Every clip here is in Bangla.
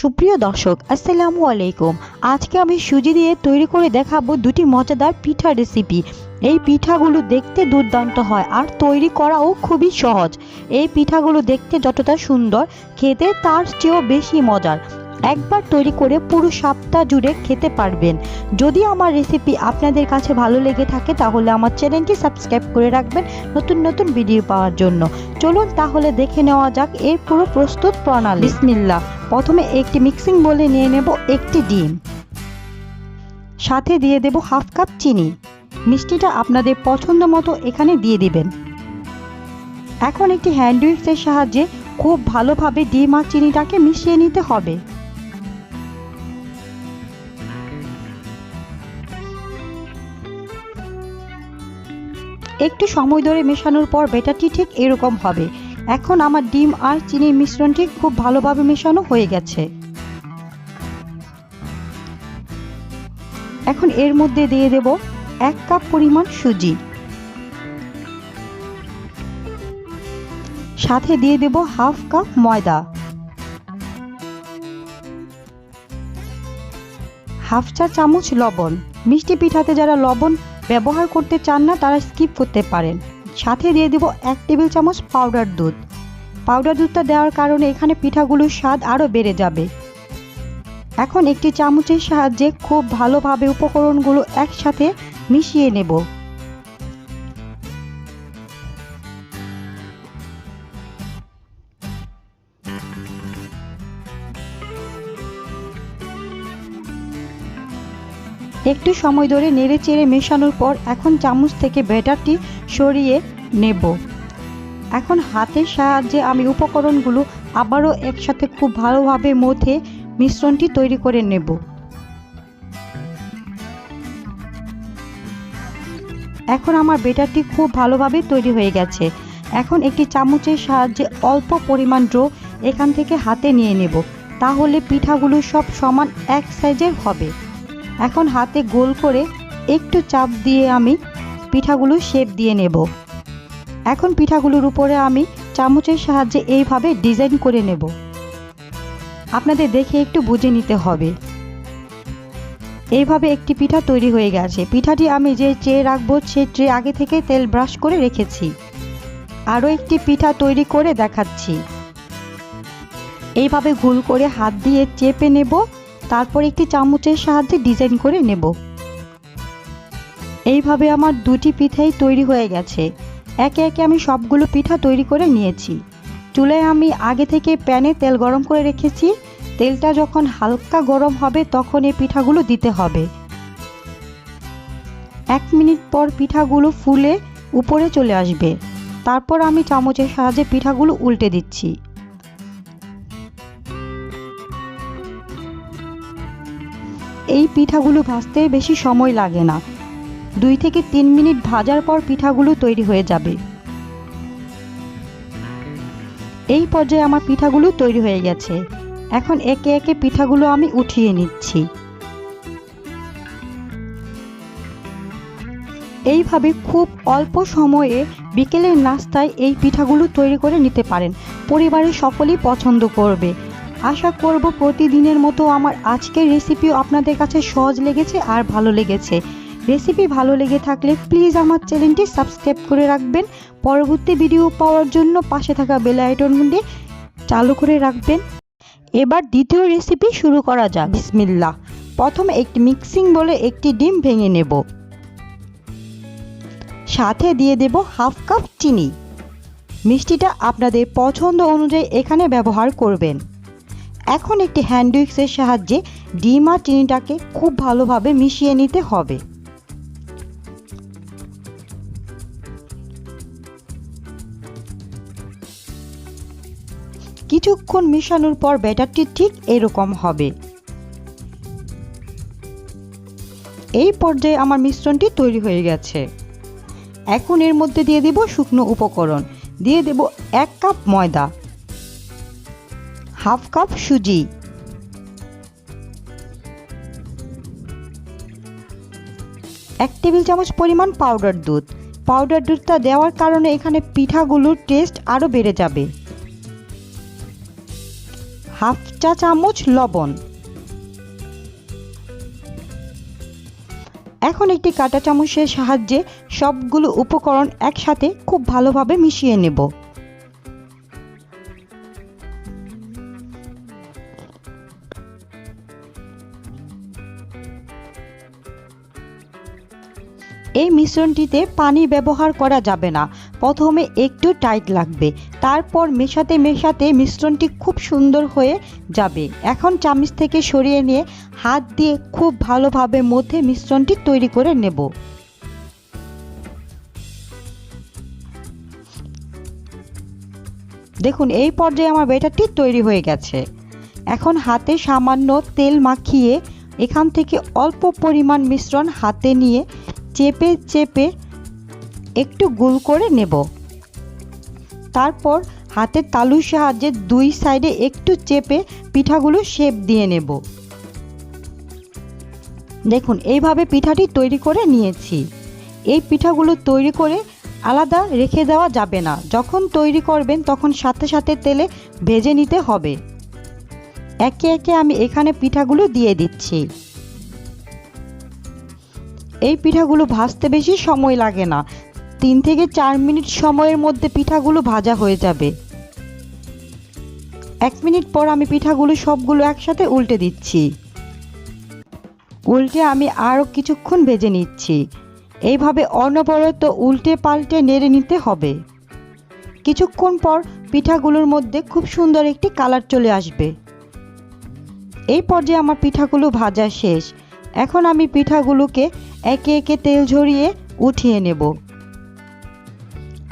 সুপ্রিয় দর্শক, আসসালামু আলাইকুম। আজকে আমি সুজি দিয়ে তৈরি করে দেখাবো দুটি মজাদার পিঠা রেসিপি এই পিঠাগুলো দেখতে দুর্দান্ত হয় আর তৈরি করাও খুবই সহজ। এই পিঠাগুলো দেখতে যতটা সুন্দর, খেতে তার চেয়েও বেশি মজার। একবার তৈরি করে পুরো সপ্তাহ জুড়ে খেতে পারবেন। যদি আমার রেসিপি আপনাদের কাছে ভালো লেগে থাকে, তাহলে আমার চ্যানেলটি সাবস্ক্রাইব করে রাখবেন নতুন নতুন ভিডিও পাওয়ার জন্য। চলুন তাহলে দেখে নেওয়া যাক, এর পুরো প্রস্তুত প্রণালী। বিসমিল্লাহ। প্রথমে একটি মিক্সিং বলে নিয়ে নেব একটি ডিম। সাথে দিয়ে দেব হাফ কাপ চিনি। মিষ্টিটা আপনাদের পছন্দ মতো এখানে দিয়ে দিবেন। এখন একটি হ্যান্ড উইক্সের সাহায্যে খুব ভালোভাবে ডিম আর চিনিটাকে মিশিয়ে নিতে হবে। একটু সময় ধরে মেশানোর পর বেটারটি ঠিক এরকম হবে। এখন আমার ডিম আর চিনির মিশ্রণটি খুব ভালোভাবে মেশানো হয়ে গেছে। এখন এর মধ্যে দিয়ে দেব এক কাপ পরিমাণ সুজি। সাথে দিয়ে দেব হাফ কাপ ময়দা। হাফ চা চামচ লবণ। মিষ্টি পিঠাতে যারা লবণ ব্যবহার করতে চান না, তারা স্কিপ করতে পারেন। সাথে দিয়ে দেব এক টেবিল চামচ পাউডার দুধ। পাউডার দুধটা দেওয়ার কারণে এখানে পিঠাগুলোর স্বাদ আরও বেড়ে যাবে। এখন একটি চামচের সাহায্যে খুব ভালোভাবে উপকরণগুলো একসাথে মিশিয়ে নেব। একটু সময় ধরে নেড়ে চেড়ে মেশানোর পর এখন চামচ থেকে ব্যাটারটি সরিয়ে নেব। এখন হাতের সাহায্যে আমি উপকরণগুলো আবারও একসাথে খুব ভালোভাবে মধ্যে মিশ্রণটি তৈরি করে নেব। এখন আমার বেটারটি খুব ভালোভাবে তৈরি হয়ে গেছে। এখন একটি চামচের সাহায্যে অল্প পরিমাণ ড্রো এখান থেকে হাতে নিয়ে নেব। তাহলে পিঠাগুলো সব সমান এক সাইজের হবে। এখন হাতে গোল করে একটু চাপ দিয়ে আমি পিঠাগুলো শেপ দিয়ে নেব। এখন পিঠাগুলোর উপরে আমি চামচের সাহায্যে এইভাবে ডিজাইন করে নেব। আপনাদের দেখে একটু বুঝে নিতে হবে। এইভাবে একটি পিঠা তৈরি হয়ে গেছে। পিঠাটি আমি যে ট্রে রাখব, সে ট্রে আগে থেকে তেল ব্রাশ করে রেখেছি। আরও একটি পিঠা তৈরি করে দেখাচ্ছি। এইভাবে গোল করে হাত দিয়ে চেপে নেব। তারপর একটি চামচের সাহায্যে ডিজাইন করে নেব। এইভাবে আমার দুটি পিঠাই তৈরি হয়ে গেছে। একে একে আমি সবগুলো পিঠা তৈরি করে নিয়েছি। চুলায় আমি আগে থেকে প্যানে তেল গরম করে রেখেছি। তেলটা যখন হালকা গরম হবে তখন এই পিঠাগুলো দিতে হবে। এক মিনিট পর পিঠাগুলো ফুলে উপরে চলে আসবে। তারপর আমি চামচের সাহায্যে পিঠাগুলো উল্টে দিচ্ছি। এই পিঠাগুলো ভাজতে বেশি সময় লাগে না। দুই থেকে তিন মিনিট ভাজার পর পিঠাগুলো তৈরি হয়ে যাবে। এই পর্যায়ে আমার পিঠাগুলো তৈরি হয়ে গেছে। এখন একে একে পিঠাগুলো আমি উঠিয়ে নিচ্ছি। এইভাবে খুব অল্প সময়ে বিকেলের নাস্তায় এই পিঠাগুলো তৈরি করে নিতে পারেন। পরিবারের সকলেই পছন্দ করবে। আশা করব প্রতিদিনের মতো আমার আজকের রেসিপিও আপনাদের কাছে সহজ লেগেছে আর ভালো লেগেছে। রেসিপি ভালো লেগে থাকলে প্লিজ আমার চ্যানেলটি সাবস্ক্রাইব করে রাখবেন। পরবর্তী ভিডিও পাওয়ার জন্য পাশে থাকা বেল আইকনটি চালু করে রাখবেন। এবার দ্বিতীয় রেসিপি শুরু করা যাক। বিসমিল্লাহ। প্রথমে একটি মিক্সিং বলে একটি ডিম ভেঙে নেব। সাথে দিয়ে দেব হাফ কাপ চিনি। মিষ্টিটা আপনাদের পছন্দ অনুযায়ী এখানে ব্যবহার করবেন। এখন একটি হ্যান্ড উইক্সের সাহায্যে ডিম আর চিনিটাকে খুব ভালোভাবে মিশিয়ে নিতে হবে। কিছুক্ষণ মেশানোর পর ব্যাটারটি ঠিক এরকম হবে। এই পর্যায়ে আমার মিশ্রণটি তৈরি হয়ে গেছে। এখন এর মধ্যে দিয়ে দেব শুকনো উপকরণ। দিয়ে দেব এক কাপ ময়দা। হাফ কাপ সুজি। এক টেবিল চামচ পরিমাণ পাউডার দুধ। পাউডার দুধটা দেওয়ার কারণে এখানে পিঠাগুলোর টেস্ট আরও বেড়ে যাবে। হাফ চা চামচ লবণ। এখন একটি কাঁটা চামচের সাহায্যে সবগুলো উপকরণ একসাথে খুব ভালোভাবে মিশিয়ে নেব। এই মিশ্রণটিতে পানি ব্যবহার করা যাবে না। প্রথমে একটু টাইট লাগবে, তারপর মেশাতে মেশাতে মিশ্রণটি খুব সুন্দর হয়ে যাবে। এখন চামচ থেকে সরিয়ে নিয়ে হাত দিয়ে খুব ভালোভাবে মধ্যে মিশ্রণটি তৈরি করে নেব। দেখুন, এই পর্যায়ে আমার বেটারটি তৈরি হয়ে গেছে। এখন হাতে সামান্য তেল মাখিয়ে এখান থেকে অল্প পরিমাণ মিশ্রণ হাতে নিয়ে চেপে চেপে একটু গোল করে নেব। তারপর হাতের তালুর সাহায্যে দুই সাইডে একটু চেপে পিঠাগুলো শেপ দিয়ে নেব। দেখুন, এইভাবে পিঠাটি তৈরি করে নিয়েছি। এই পিঠাগুলো তৈরি করে আলাদা রেখে দেওয়া যাবে না। যখন তৈরি করবেন, তখন সাথে সাথে তেলে ভেজে নিতে হবে। একে একে আমি এখানে পিঠাগুলো দিয়ে দিচ্ছি। এই পিঠাগুলো ভাজতে বেশি সময় লাগে না। তিন থেকে চার মিনিট সময়ের মধ্যে পিঠাগুলো ভাজা হয়ে যাবে। এক মিনিট পর আমি পিঠাগুলো সবগুলো একসাথে উল্টে দিচ্ছি। উল্টে আমি আরও কিছুক্ষণ ভেজে নিচ্ছি। এইভাবে অনবরত উল্টে পাল্টে নেড়ে নিতে হবে। কিছুক্ষণ পর পিঠাগুলোর মধ্যে খুব সুন্দর একটি কালার চলে আসবে। এই পর্যায়ে আমার পিঠাগুলো ভাজা শেষ। এখন আমি পিঠাগুলোকে একে একে তেল ঝরিয়ে উঠিয়ে নেব।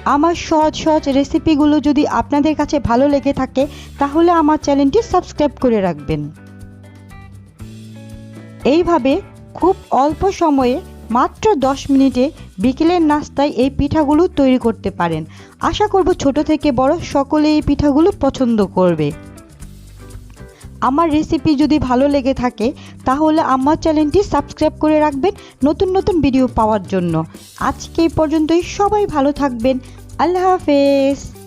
আমার সহজ সহজ রেসিপিগুলো যদি আপনাদের কাছে ভালো লেগে থাকে, তাহলে আমার চ্যানেলটি সাবস্ক্রাইব করে রাখবেন। এইভাবে খুব অল্প সময়ে মাত্র দশ মিনিটে বিকেলের নাস্তায় এই পিঠাগুলো তৈরি করতে পারেন। আশা করব ছোট থেকে বড় সকলে এই পিঠাগুলো পছন্দ করবে। আমার রেসিপি যদি ভালো লেগে থাকে, তাহলে আমার চ্যানেলটি সাবস্ক্রাইব করে রাখবেন নতুন নতুন ভিডিও পাওয়ার জন্য। আজকে এই পর্যন্তই, সবাই ভালো থাকবেন। আল্লাহ হাফেজ।